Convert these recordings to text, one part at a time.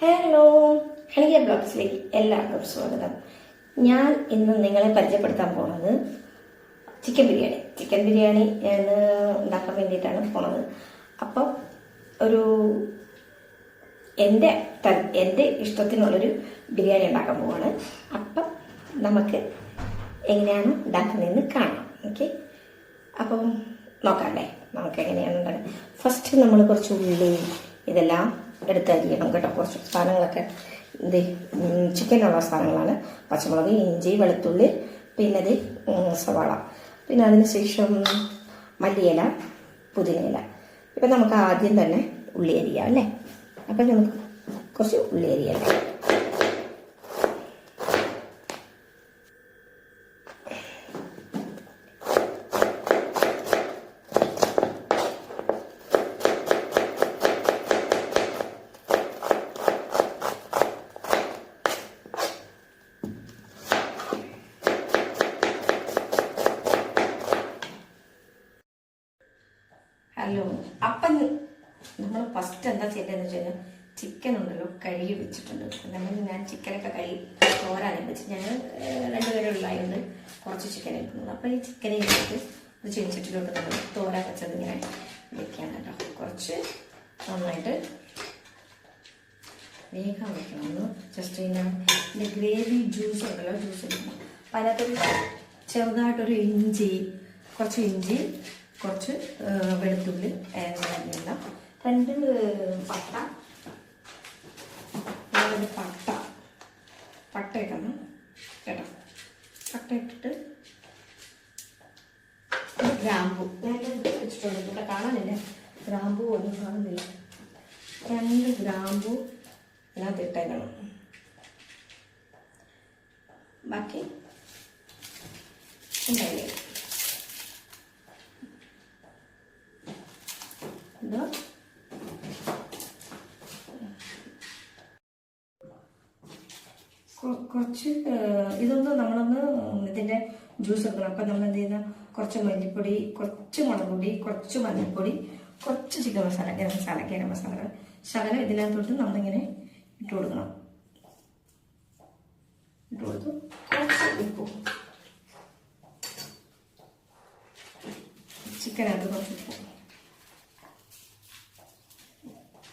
Hello ഹണിക ബ്ലോഗ്സിലേക്ക് എല്ലാവർക്കും സ്വാഗതം. ഞാൻ ഇന്ന് നിങ്ങളെ പരിചയപ്പെടുത്താൻ പോകുന്നത് ചിക്കൻ ബിരിയാണി. ചിക്കൻ ബിരിയാണി ഞാൻ ഉണ്ടാക്കാൻ വേണ്ടിയിട്ടാണ് പോണത്. അപ്പം ഒരു എന്റെ എന്റെ ഇഷ്ടത്തിനുള്ളൊരു ബിരിയാണി ഉണ്ടാക്കാൻ പോവാണ്. അപ്പം നമുക്ക് എങ്ങനെയാണ് ഉണ്ടാക്കുന്നതെന്ന് കാണാം. ഓക്കെ അപ്പം നോക്കാം അല്ലേ? നമുക്ക് എങ്ങനെയാണ് ഉണ്ടാക്കുന്നത് ഫസ്റ്റ് നമ്മൾ കുറച്ച് ഉള്ളി ഇതെല്ലാം എടുത്തരിയണം കേട്ടോ. കുറച്ച് സാധനങ്ങളൊക്കെ ഇത് ചിക്കനുള്ള സാധനങ്ങളാണ്. പച്ചമുളക് ഇഞ്ചി വെളുത്തുള്ളി പിന്നെ ഇത് സവാള. പിന്നെ അതിന് ശേഷം മല്ലിയില പുതിനയില. ഇപ്പം നമുക്ക് ആദ്യം തന്നെ ഉള്ളി അരിയാം അല്ലേ? അപ്പം നമുക്ക് കുറച്ച് ഉള്ളി അരിയാം ഹലോ അപ്പം നമ്മൾ ഫസ്റ്റ് എന്താ ചെയ്യേണ്ടതെന്ന് വെച്ച് കഴിഞ്ഞാൽ ചിക്കൻ ഉണ്ടല്ലോ കഴുകി വെച്ചിട്ടുണ്ട് നമ്മൾ ഞാൻ ചിക്കനൊക്കെ കഴുകി തോരാനും രണ്ട് ഞാൻ രണ്ടുപേരും ഉള്ളതായതുകൊണ്ട് കുറച്ച് ചിക്കൻ എടുക്കുന്നത് അപ്പോൾ ഈ ചിക്കൻ എടുത്ത് ഒരു ചെടിച്ചട്ടിലോട്ട് നമ്മൾ തോര വെച്ചത് ഇങ്ങനെ വെക്കാൻ കേട്ടോ. കുറച്ച് നന്നായിട്ട് വേഗം വെക്കണം. ജസ്റ്റ് ഞാൻ ഇതിന്റെ ഗ്രേവി ജ്യൂസ് ഉണ്ടല്ലോ ജ്യൂസ് എടുക്കണം അപ്പം അതിനകത്തൊരു ചെറുതായിട്ടൊരു ഇഞ്ചി കുറച്ച് ഇഞ്ചി കുറച്ച് വെളുത്തുള്ളി എല്ലാം രണ്ട് പട്ട പട്ട പട്ട ഇടണം. കേട്ടോ. പട്ട ഇട്ടിട്ട് ഗ്രാമ്പു. ഞാൻ ഇത് വെച്ചിട്ടുണ്ട് ഇവിടെ കാണാനില്ല? ഗ്രാമ്പു ഒന്നും കാണുന്നില്ല. രണ്ട് ഗ്രാമ്പു ഇതിനകത്ത് ഇട്ടേക്കണം. ബാക്കി ഉണ്ടായില്ലേ എന്തോ കൊ- കുറച്ച് ഇതൊന്ന് നമ്മളൊന്ന് ഇതിന്റെ ജ്യൂസ് എടുക്കണം. അപ്പം നമ്മൾ എന്ത് ചെയ്യുന്ന? കുറച്ച് മല്ലിപ്പൊടി കുറച്ച് മുളക് പൊടി കുറച്ച് മഞ്ഞൾപ്പൊടി കുറച്ച് ചിക്കൻ മസാല ഗരം മസാല ഗരം മസാല ശകലം ഇതിനകത്തോട്ട് നമ്മളിങ്ങനെ ഇട്ട് കൊടുക്കണം. ഇട്ട് കൊടുത്തു. കുറച്ച് ഉപ്പും. ചിക്കനകത്ത് കുറച്ച് ഉപ്പും.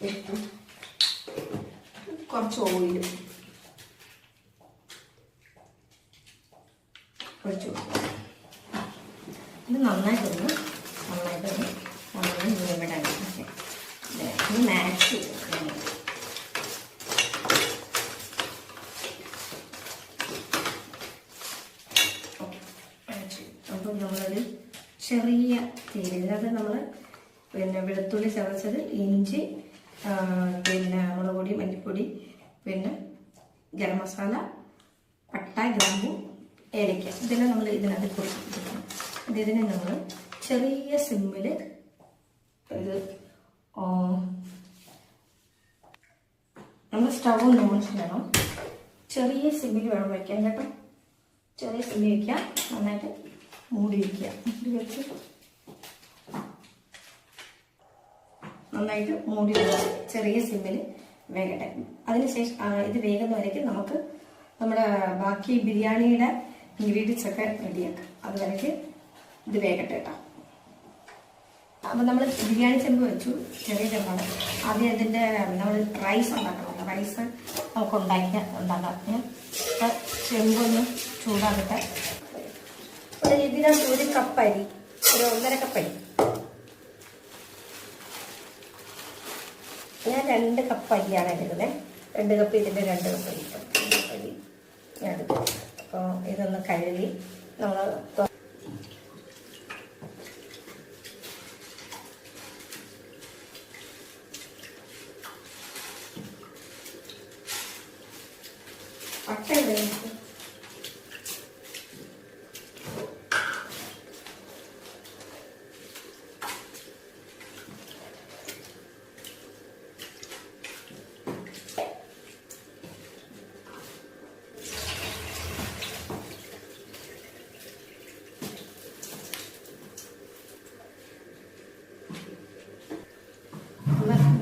ഉപ്പും. കുറച്ച് ഓയിലും ഒഴിച്ചു കൊടുക്കുക ഇത് നന്നായിട്ടൊന്ന് നന്നായിട്ടൊന്ന് നന്നായി മൂവിടാൻ ഓക്കെ ഇത് മാച്ച് ചെയ്ത് അപ്പം നമ്മളൊരു ചെറിയ തീര് ഇതിനകത്ത് നമ്മൾ പിന്നെ വെളുത്തുള്ളി ചതച്ചത് ഇഞ്ചി ആ, പിന്നെ മുളക് പൊടി മല്ലിപ്പൊടി പിന്നെ ഗരം മസാല പട്ട ഗ്രാമ്പു ഏലയ്ക്ക. ഇതെല്ലാം നമ്മൾ ഇതിനകത്ത് കൊടുക്കണം ഇത് ഇതിനെ നമ്മൾ ചെറിയ സിമ്മിൽ ഇത് നമ്മൾ സ്റ്റവ് നോൺ ചെയ്യണം ചെറിയ സിമ്മിൽ വേണം വയ്ക്കാൻ കേട്ടോ. ചെറിയ സിമ്മിൽ വയ്ക്കുക നന്നായിട്ട് മൂടി വയ്ക്കുക മൂടി വെച്ച് നന്നായിട്ട് മൂടി വയ്ക്കുക ചെറിയ സിമ്മിൽ വേകട്ടെ. അതിനുശേഷം ഇത് വേഗം വരയ്ക്ക് നമുക്ക് നമ്മുടെ ബാക്കി ബിരിയാണിയുടെ ഇൻഗ്രീഡിയൻസ് ഒക്കെ റെഡിയാക്കാം അത് വരയ്ക്ക് ഇത് വേകട്ടെ കേട്ടോ അപ്പം നമ്മൾ ബിരിയാണി ചെമ്പ് വെച്ചു ചെറിയ ചെമ്പാണ്. ആദ്യം അതിന്റെ നമ്മൾ റൈസ് ഉണ്ടാക്കണം റൈസ് നമുക്ക് ഉണ്ടാക്കിയ ഉണ്ടാക്കാം. അപ്പം ചെമ്പൊന്ന് ചൂടാക്കട്ടെ. ഇതിനകത്ത് ഒരു കപ്പരി ഒരു ഒന്നര കപ്പ് അരി ഞാൻ രണ്ട് കപ്പ് അരിയാണ് എടുക്കുന്നത്. രണ്ട് കപ്പ് ഇതിന്റെ രണ്ട് കപ്പ് അരി അരി. ഞാൻ അപ്പോൾ ഇതൊന്ന് കഴുകി നമ്മൾ പട്ട ഇവിടെ വെച്ചു.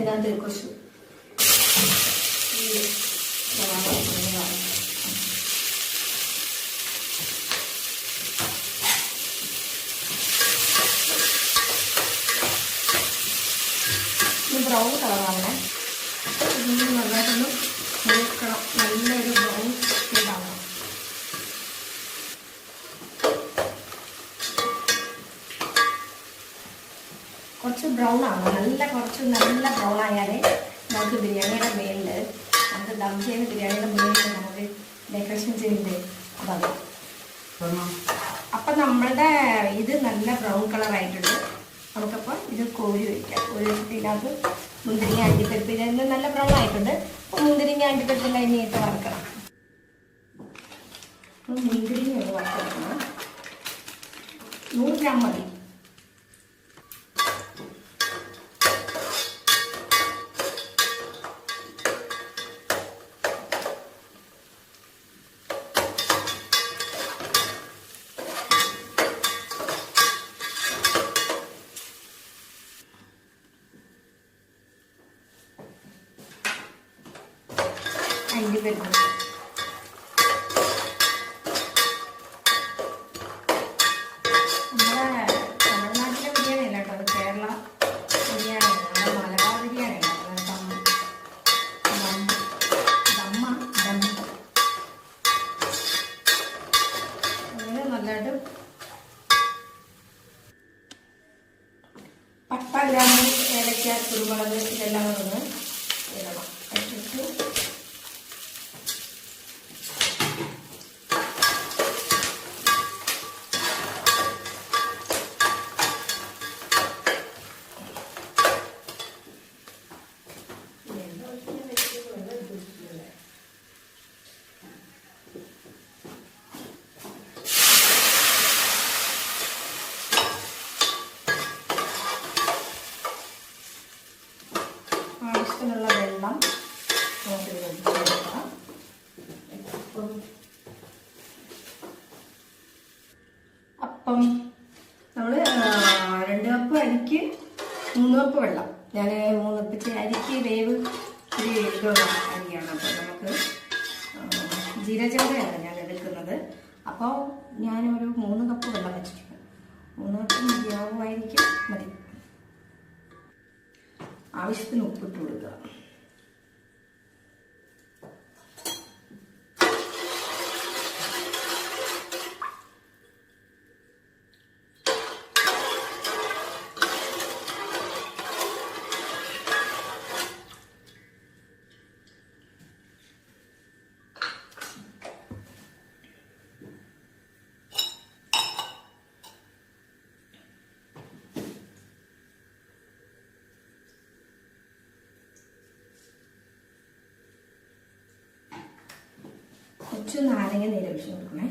ഇതിനകത്ത് കുറച്ച് ഈ കുറച്ച് നല്ല ബ്രൗൺ ആയാലേ നമുക്ക് ബിരിയാണിയുടെ മേലിൽ നമുക്ക് ദം ചെയ്യുന്ന ബിരിയാണിയുടെ മേളിൽ നമുക്ക് ഡെക്കറേഷൻ ചെയ്യുന്നുണ്ട്. അപ്പം അത്. അപ്പം നമ്മളുടെ ഇത് നല്ല ബ്രൗൺ കളർ ആയിട്ടുണ്ട്. നമുക്കപ്പോൾ ഇത് കോരി വയ്ക്കാം കോരി വെച്ചിട്ട് ഇതിനകത്ത് മുന്തിരിങ്ങ അണ്ടിപ്പരിപ്പ് ഇതിന് നല്ല ബ്രൗൺ ആയിട്ടുണ്ട്. അപ്പോൾ മുന്തിരിങ്ങ അണ്ടിപ്പരിപ്പെല്ലാം ഇനി ഇട്ട് വറുക്കണം. മുന്തിരിങ്ങ വറക്കണം നൂറ് ഗ്രാം മതി അണ്ടിപ്പരിപ്പ് നമ്മുടെ തമിഴ്നാട്ടിലെ ബിരിയാണി അല്ല കേട്ടോ അത് കേരള ബിരിയാണിയാണ് നമ്മുടെ മലബാർ ബിരിയാണിയാണ് അത് ദം ദം ദമ്മ ദം അങ്ങനെ നല്ലതായിട്ട് പട്ട ഗ്രാമ്പ് ഏലക്ക കുരുമുളക് ഇതെല്ലാം ഒന്ന് ഇടണം. ഇട്ടിട്ട് ആവശ്യത്തിനുള്ള വെള്ളം നമുക്ക് ഇതിലേക്ക് ചേർക്കാം ഉപ്പും. അപ്പം നമ്മൾ രണ്ട് കപ്പ് അരിക്ക് മൂന്ന് കപ്പ് വെള്ളം. ഞാൻ മൂന്ന് കപ്പ് ചെ- അരിക്ക് വേവ് ഒരു ഇതുള്ള അരിയാണ്. അപ്പോൾ നമുക്ക് ജീരചോറയാണ് ഞാൻ എടുക്കുന്നത്. അപ്പോൾ ഞാനൊരു മൂന്ന് കപ്പ് വെള്ളം വെച്ചിട്ടുണ്ട്. മൂന്ന് കപ്പ് മതിയാവുമായിരിക്കും. മതി. ആവശ്യത്തിന് ഉപ്പിട്ട് കൊടുക്കുക. കുറച്ച് നാരങ്ങ നീര് ഒഴിച്ച് കൊടുക്കണേ.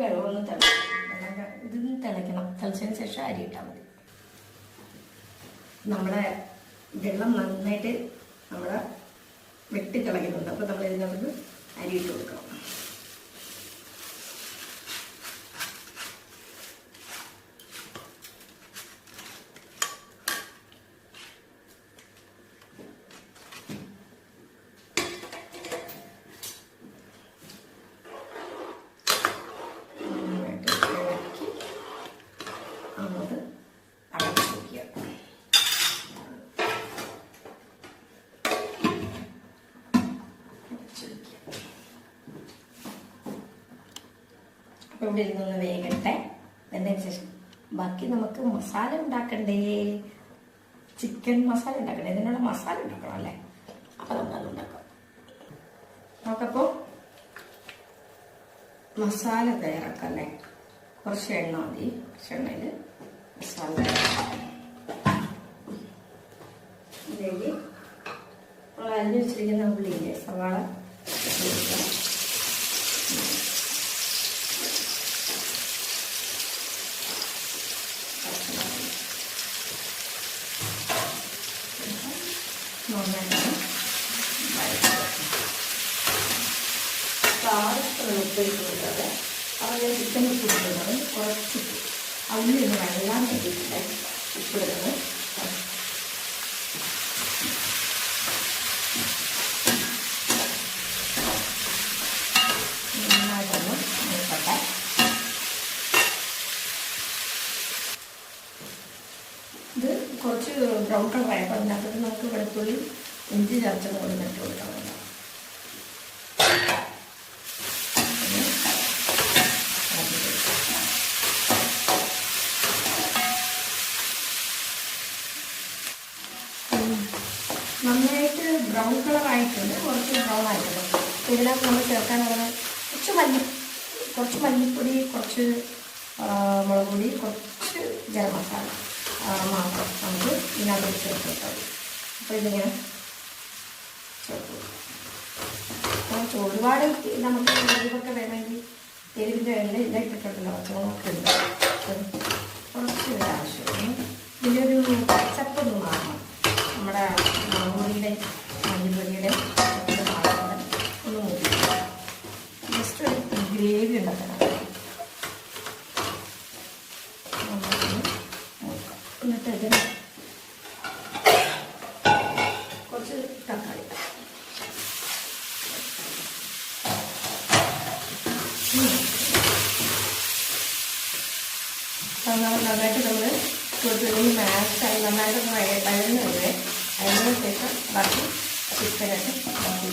വെള്ളം ഒന്ന് തിളക്കണം ഇതൊന്ന് തിളയ്ക്കണം. തിളച്ചതിന് ശേഷം അരി ഇട്ടാൽ മതി. നമ്മുടെ വെള്ളം നന്നായിട്ട് നമ്മുടെ വെട്ടി തിളയ്ക്കുന്നുണ്ട്. അപ്പോൾ നമ്മൾ ഇതിനകത്ത് അരി ഇട്ട് കൊടുക്കണം നന്നായിട്ട് ഇളക്കി അങ്ങോട്ട് അടച്ചു വയ്ക്കുക അടച്ചു വയ്ക്കുക അപ്പോൾ ഇവിടെ ഇരുന്നൊന്ന് വേഗട്ടെ. എന്നതിന് ശേഷം ബാക്കി നമുക്ക് മസാല ഉണ്ടാക്കണ്ടേ? ചിക്കൻ മസാല ഉണ്ടാക്കണ്ടേ? ഇതിനുള്ള മസാല ഉണ്ടാക്കണം അല്ലേ? അപ്പോൾ നമുക്കത് ഉണ്ടാക്കാം. നമുക്കപ്പോൾ മസാല തയ്യാറാക്കാം അല്ലേ കുറച്ച് എണ്ണ മതി. കുറച്ച് എണ്ണയിൽ മസാല തയ്യാറാക്കാം. അരിഞ്ഞു വെച്ചിരിക്കുന്ന ഉള്ളിയില്ലേ? സവാള ഇട്ട് കൊടുക്കുക. പച്ചമുളക്. നന്നായിട്ട് വഴറ്റുക ആവശ്യത്തിനുള്ള ഉപ്പ് ഇട്ട് കൊടുക്കാതെ അത് ചിക്കൻ ഉപ്പ് കൊടുക്കുന്നത് കുറച്ച് ആ ഒന്ന് വെള്ളം കിട്ടിയിട്ട് ഉപ്പ് ഇടുന്നത് ഇത് കുറച്ച് ബ്രൗൺ കളർ ആയപ്പോൾ അതിനകത്ത് നമുക്ക് വെളുത്തുള്ളി ഇഞ്ചി ചതച്ചത് കൊണ്ട് നട്ട് കൊടുക്കാൻ വേണ്ട ബ്രൗൺ കളർ ആയിട്ടുണ്ട്. കുറച്ച് ബ്രൗൺ ആയിട്ടുണ്ട്. അപ്പോൾ ഇതിനകത്ത് നമ്മൾ ചേർക്കാനുള്ളത് കുറച്ച് മല്ലി കുറച്ച് മല്ലിപ്പൊടി കുറച്ച് മുളക് പൊടി കുറച്ച് ഗരം മസാല മാത്രം നമുക്ക് ഇതിനകത്ത് ചേർത്ത് കൊടുത്താൽ അപ്പോൾ ഇതിങ്ങനെ കുറച്ച് ഒരുപാട് നമുക്ക് എരിവൊക്കെ വേണമെങ്കിൽ എരിവിന്റെ എണ്ണ ഇതായിട്ടിട്ടുണ്ടല്ലോ പച്ചമുളകൊക്കെ ഉണ്ട്. അപ്പം കുറച്ച് ആവശ്യമാണ് ഇതിലൊരു പച്ചപ്പൊന്ന് മാറണം. നമ്മുടെ മുറിയുടെ മല്ലിപ്പൊടിയുടെ ഒന്ന് മൂടി ജസ്റ്റ് ഒരു ഗ്രേവി ഉണ്ടാക്കണം. എന്നിട്ട് ഇതിന് കുറച്ച് തക്കാളി. നന്നാ- നന്നായിട്ട് നമ്മൾ കൊടുത്തില്ലെങ്കിൽ മാഷായി നന്നായിട്ട് വയറ്റായിരുന്നു വരുവേ അതിന് ശേഷം ബാക്കി ചിക്കനായിട്ട് നമുക്ക്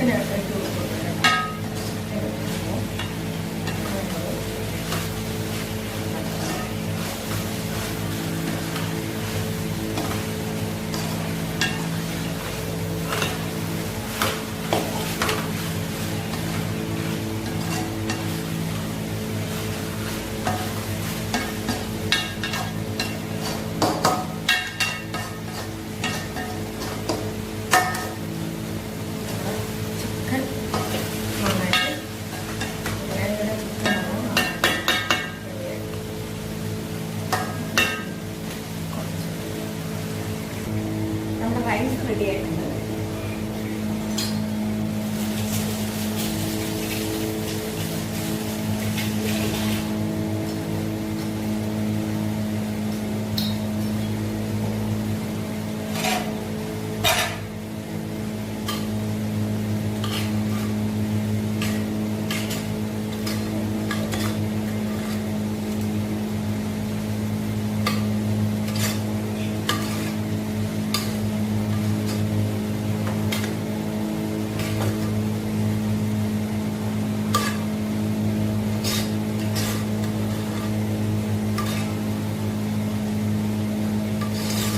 ചിക്കൻ ഇട്ട് കൊടുക്കുന്നത് ചിക്കൻ നമ്മുടെ റൈസ് റെഡി ആയിട്ടുണ്ട്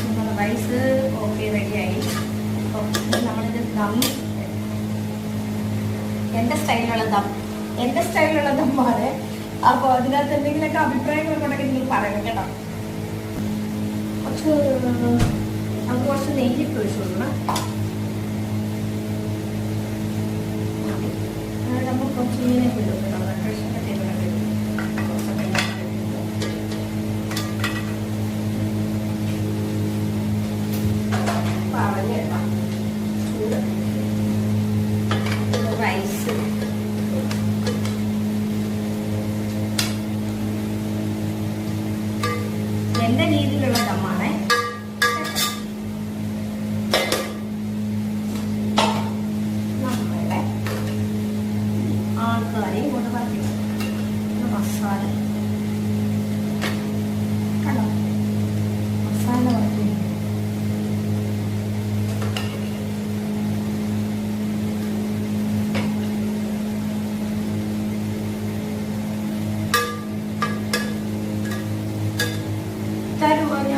നമ്മുടെ റൈസ് ഓക്കെ റെഡിയായി അപ്പോൾ നമ്മളിത് ദം. എന്റെ സ്റ്റൈലിലുള്ള ദം. എന്റെ സ്റ്റൈലിലുള്ള ആണ്. അപ്പോൾ അതിനകത്ത് എന്തെങ്കിലുമൊക്കെ അഭിപ്രായങ്ങൾ ഉണ്ടെങ്കിൽ നിങ്ങൾ പറയണം കേട്ടോ. കുറച്ച് നമുക്ക് കുറച്ച് നെയ്യ് ഒഴിച്ചു കൊടുക്കണം നമ്മൾ കുറച്ച് വിടും Tá Quero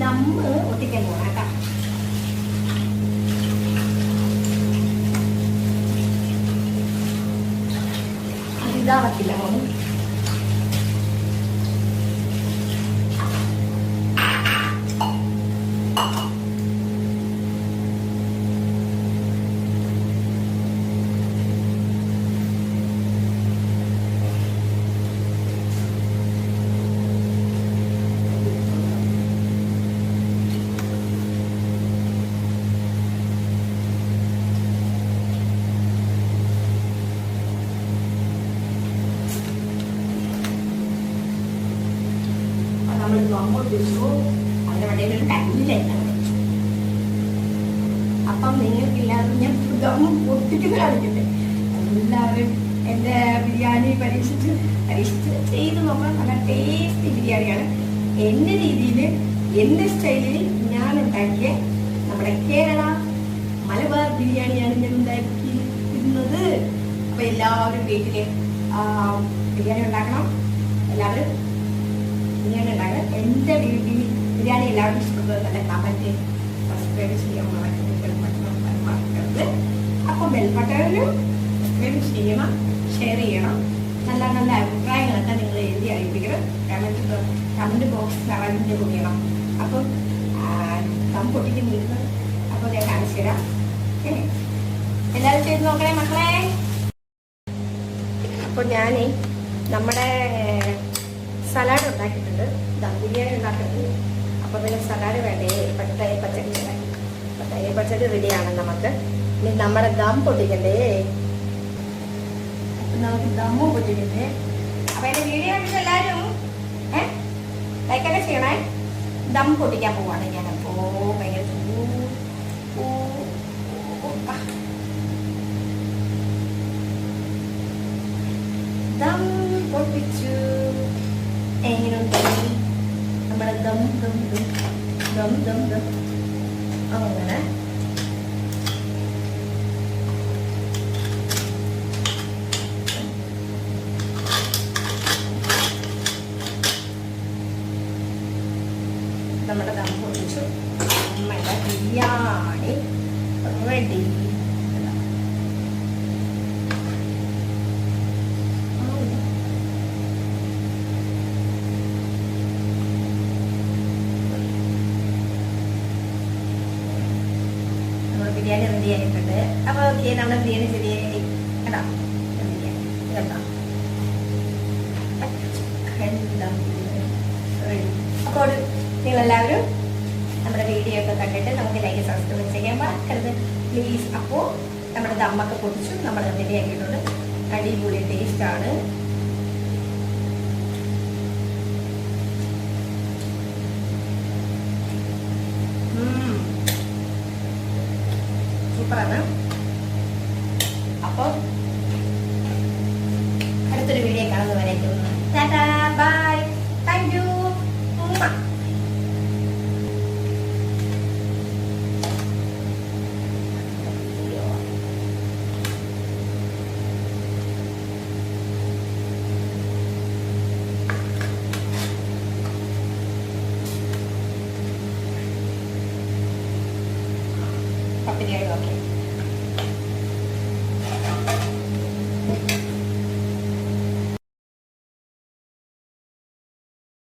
ദമ്മ് ഒട്ടിക്കാൻ പോകണം കേട്ടോ. അതിതാവത്തില്ല നമ്മൾ ഒട്ടിച്ചു അതിന്റെ ഇടയിൽ ഒരു കല്ലുണ്ടായിരുന്നു അപ്പം നിങ്ങൾക്കില്ലാതെ ഞാൻ ദം പൊട്ടിട്ട് കാണിക്കട്ടെ എല്ലാവരും എന്റെ ബിരിയാണി പരീക്ഷിച്ച് പരീക്ഷിച്ച് ചെയ്ത് നോക്കാൻ നല്ല ടേസ്റ്റി ബിരിയാണിയാണ്. എന്റെ രീതിയിൽ എന്റെ സ്റ്റൈലിൽ ഞാൻ ഉണ്ടാക്കിയ നമ്മുടെ കേരള മലബാർ ബിരിയാണിയാണ് ഞാൻ ഉണ്ടാക്കിയിരിക്കുന്നത് അപ്പൊ എല്ലാവരും വീട്ടിൽ ബിരിയാണി ഉണ്ടാക്കണം. എല്ലാവരും ബിരിയാണി ഉണ്ടാക്കണം എന്റെ വീട്ടിൽ ബിരിയാണി എല്ലാവരും ഇഷ്ടപ്പെടുന്നത് തന്നെ കമന്റ് സബ്സ്ക്രൈബ് ചെയ്യാൻ മറക്കരുത്. അപ്പോൾ ബെൽബട്ടണിലും സബ്സ്ക്രൈബ് ചെയ്യണം ഷെയർ ചെയ്യണം. നല്ല നല്ല അഭിപ്രായങ്ങളൊക്കെ നിങ്ങൾ എഴുതി അറിയിപ്പിക്കണം. കമന്റ് കമന്റ് ബോക്സ് അറിഞ്ഞ് കൊടുക്കണം അപ്പം ദം പൊട്ടിക്കുന്നില്ല അപ്പോൾ ഞാൻ കാണിച്ചു തരാം. എല്ലാവരും ചെയ്ത് നോക്കണേ മക്കളെ. അപ്പോൾ ഞാൻ നമ്മുടെ സലാഡ് ഉണ്ടാക്കിയിട്ടുണ്ട്. ദം ബിരിയാണി ഉണ്ടാക്കുന്നത് അപ്പോൾ പിന്നെ സലാഡ് വേണ്ടേ? തൈ പച്ചടി തൈ പച്ചടി റെഡിയാണ് നമുക്ക്. ഇനി നമ്മുടെ ദം പൊട്ടിക്കണ്ടേ? നമുക്ക് ദമ്മും പൊട്ടിക്കണ്ടേ? അപ്പം എന്റെ വീഡിയോ കണ്ടിട്ട് എല്ലാവരും ലൈക്കൊക്കെ ചെയ്യണേ. ദം പൊട്ടിക്കാൻ പോവാണ് ഞാൻ. അപ്പോൾ ഭയങ്കര. ദം പൊട്ടിച്ചു. എങ്ങനെയുണ്ട് നമ്മുടെ ദം ദം ദം. ദം ദം ദം. അങ്ങനെ നമ്മുടെ ദം പൊട്ടിച്ചു നമ്മുടെ ബിരിയാണി റെഡി നമ്മുടെ ബിരിയാണി റെഡി ആയിട്ടുണ്ട് ഓക്കെ നമ്മുടെ ബിരിയാണി ശരിയായി കേട്ടോ കേട്ടോ അപ്പോൾ നിങ്ങളെല്ലാവരും നമ്മുടെ വീഡിയോ ഒക്കെ കണ്ടിട്ട് നമുക്ക് ലൈക്ക് സബ്സ്ക്രൈബ് ചെയ്യാൻ മറക്കരുത്. പ്ലീസ് അപ്പോൾ നമ്മുടെ ദമ്മൊക്കെ പൊടിച്ചു നമ്മൾ റെഡി ആക്കിയിട്ടുണ്ട് അടിപൊളി ടേസ്റ്റാണ് സൂപ്പറാണ് അപ്പോൾ അടുത്തൊരു വീഡിയോ കാണുന്നവരേക്കും ടാറ്റാ ബൈ.